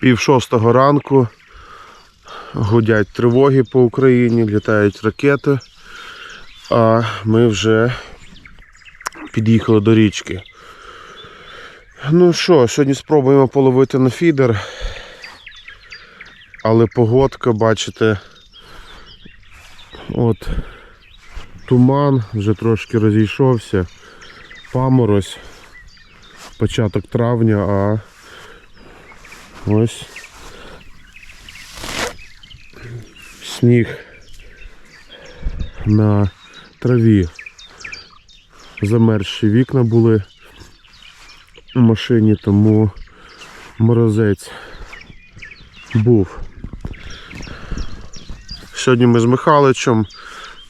Пів шостого ранку гудять тривоги по Україні, літають ракети, а ми вже під'їхали до річки. Ну що, сьогодні спробуємо половити на фідер. Але погодка, бачите, от туман вже трошки розійшовся, паморозь, початок травня, а ось сніг на траві. Замерзші вікна були в машині, тому морозець був. Сьогодні ми з Михайличем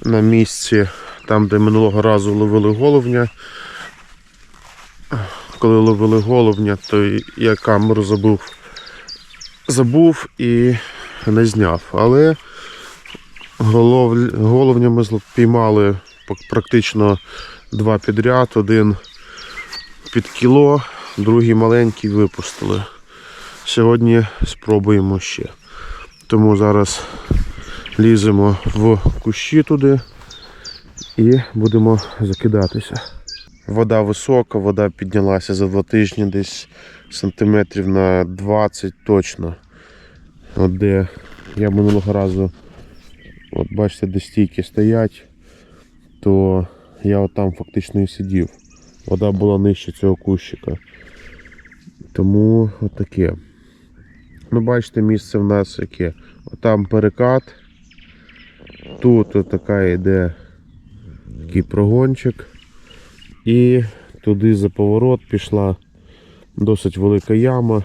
на місці, там, де минулого разу ловили головня. Коли ловили головня, то я камеру забув, забув і не зняв. Але голов... головня ми піймали практично два підряд, один під кіло, другий маленький випустили. Сьогодні спробуємо ще. Тому зараз ліземо в кущі туди і будемо закидатися. Вода висока, вода піднялася за два тижні десь сантиметрів на 20 точно. От де я минулого разу, от бачите, де стійки стоять, то я от там фактично і сидів. Вода була нижче цього кущика. Тому от таке. Ну, бачите, місце в нас яке. Отам перекат. Тут така йде такий прогончик. І туди за поворот пішла досить велика яма.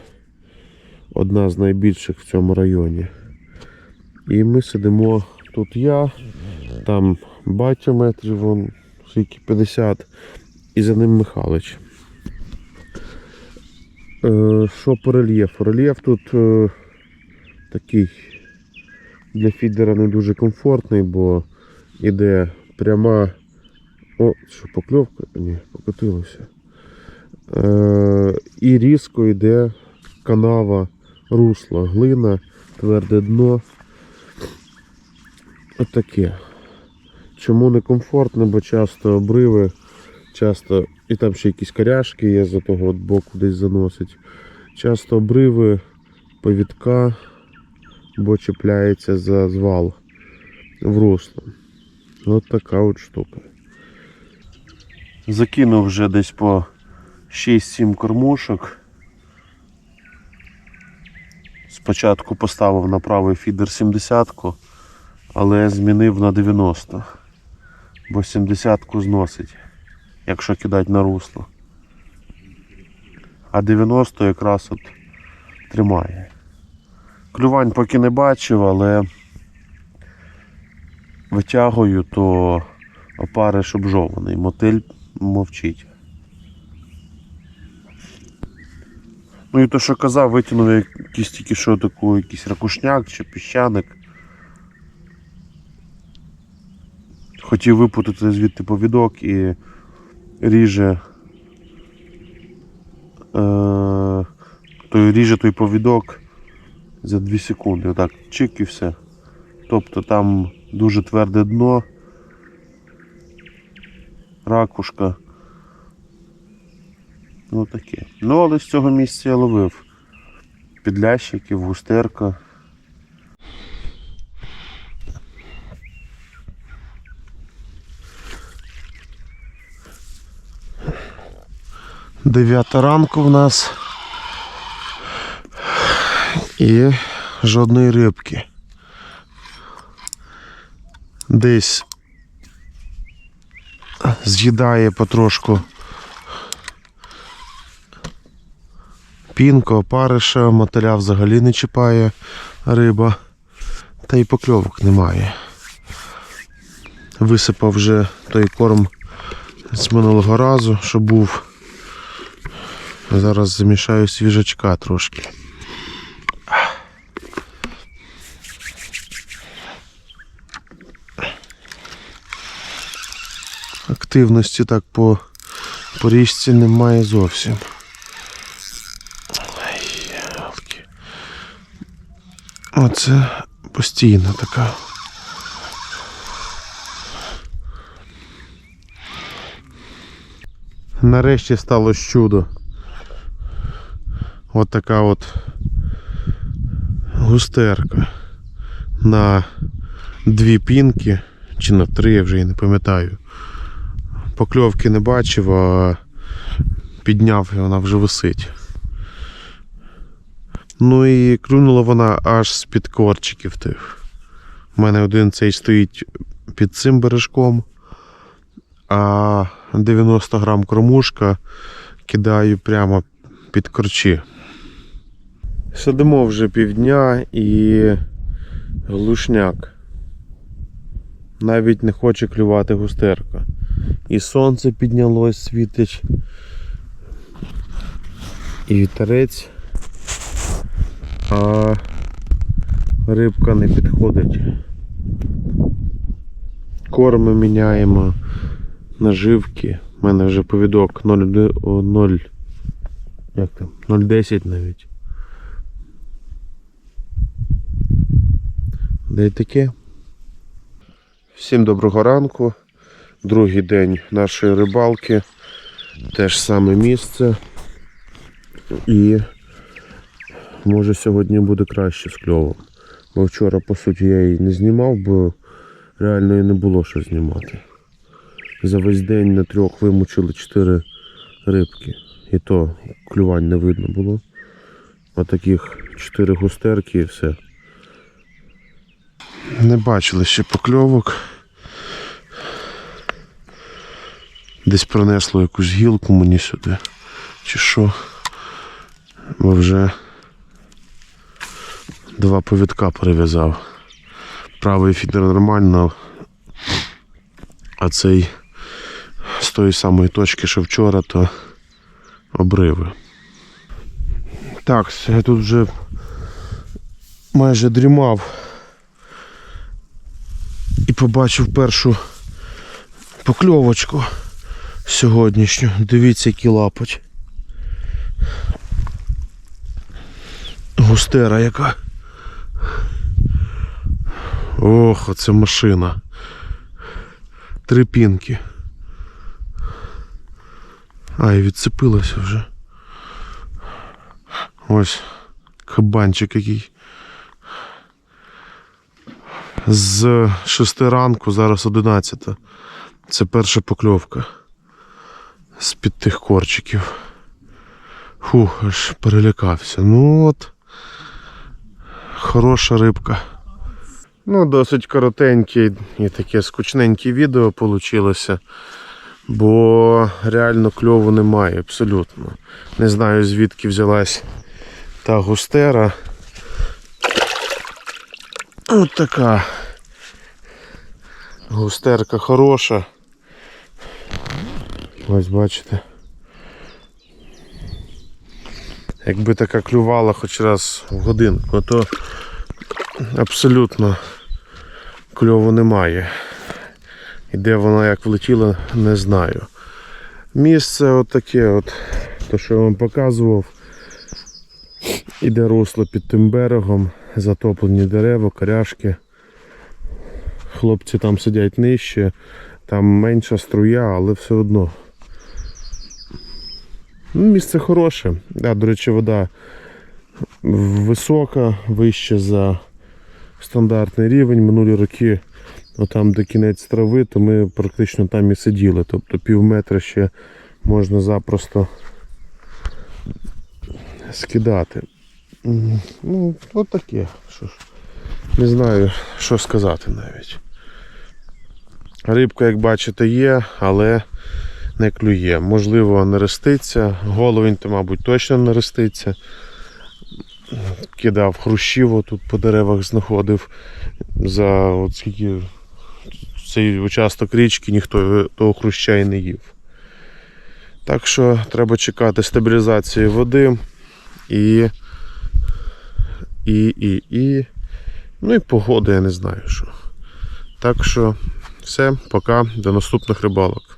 Одна з найбільших в цьому районі. І ми сидимо тут я, там батя метрів, вон, скільки 50, і за ним Михалич. Е, що по рельєфу? Рельєф тут е, такий для фідера не дуже комфортний, бо іде пряма. О, що покльовка? Ні, покотилося. Е, і різко йде канава, русло, глина, тверде дно. Отаке. Чому не комфортно, бо часто обриви, часто і там ще якісь коряшки є за того от боку десь заносить. Часто обриви, повідка, бо чіпляється за звал в русло. От така от штука. Закинув вже десь по 6-7 кормушок. Спочатку поставив на правий фідер 70-ку, але змінив на 90. Бо 70-ку зносить, якщо кидати на русло. А 90 якраз от тримає. Клювань поки не бачив, але витягую, то опариш обжований. Мотиль мовчить. Ну і то, що казав, витягнув якийсь тільки що таку, якийсь ракушняк чи піщаник. Хотів випутати звідти повідок і ріже. Е, той ріже той повідок за 2 секунди. Отак, чик і все. Тобто там дуже тверде дно, ракушка. Ну таке. Ну, але з цього місця я ловив підлящиків, густерка. Дев'ята ранку в нас. І жодної рибки. Десь з'їдає потрошку пінка, опариша, мотиля взагалі не чіпає риба, та й покльовок немає. Висипав вже той корм з минулого разу, що був. Зараз замішаю свіжачка трошки. Активності так по, по річці немає зовсім. Оце постійно така. Нарешті сталося чудо. От така от густерка на дві пінки чи на три, я вже і не пам'ятаю. Покльовки не бачив, а підняв і вона вже висить. Ну і клюнула вона аж з-під корчиків тих. У мене один цей стоїть під цим бережком, а 90 грам кормушка кидаю прямо під корчі. Сидимо вже півдня і глушняк. Навіть не хоче клювати густерка. І сонце піднялось, світить, і вітерець, а рибка не підходить. Корми міняємо, наживки. У мене вже повідок 0,0 як там, 0,10 навіть. Де таке? Всім доброго ранку. Другий день нашої рибалки. Те ж саме місце. І може сьогодні буде краще з кльовом. Бо вчора, по суті, я її не знімав, бо реально і не було що знімати. За весь день на трьох вимучили чотири рибки. І то клювань не видно було. Отаких чотири густерки і все. Не бачили ще покльовок. Десь пронесло якусь гілку мені сюди. Чи що. Бо вже два повідка перев'язав. Правий фідер нормально, а цей з тої самої точки, що вчора, то обриви. Так, я тут вже майже дрімав і побачив першу покльовочку сьогоднішню. Дивіться, які лапоть. Густера яка. Ох, оце машина. Три пінки. А, і відцепилася вже. Ось кабанчик який. З 6 ранку, зараз 11. Це перша покльовка. З-під тих корчиків. Фух, аж перелякався. Ну от. Хороша рибка. Ну, досить коротеньке і таке скучненьке відео вийшло. Бо реально кльову немає абсолютно. Не знаю звідки взялась та густера. От така. Густерка хороша. Ось бачите. Якби така клювала хоч раз в годинку, то абсолютно кльову немає. І де вона як влетіла, не знаю. Місце от таке, от, то що я вам показував. Іде русло під тим берегом, затоплені дерева, коряшки. Хлопці там сидять нижче, там менша струя, але все одно. Ну, місце хороше. Да, до речі, вода висока, вище за стандартний рівень. Минулі роки, отам де кінець трави, то ми практично там і сиділи. Тобто пів метра ще можна запросто скидати. Ну, от таке. Що ж. Не знаю, що сказати навіть. Рибка, як бачите, є, але не клює. Можливо, не реститься. Головень то, мабуть, точно не реститься. Кидав хрущів, тут по деревах знаходив. За от скільки цей участок річки ніхто того хруща і не їв. Так що треба чекати стабілізації води і. І, і, і. Ну і погоди, я не знаю що. Так що все, пока, до наступних рибалок.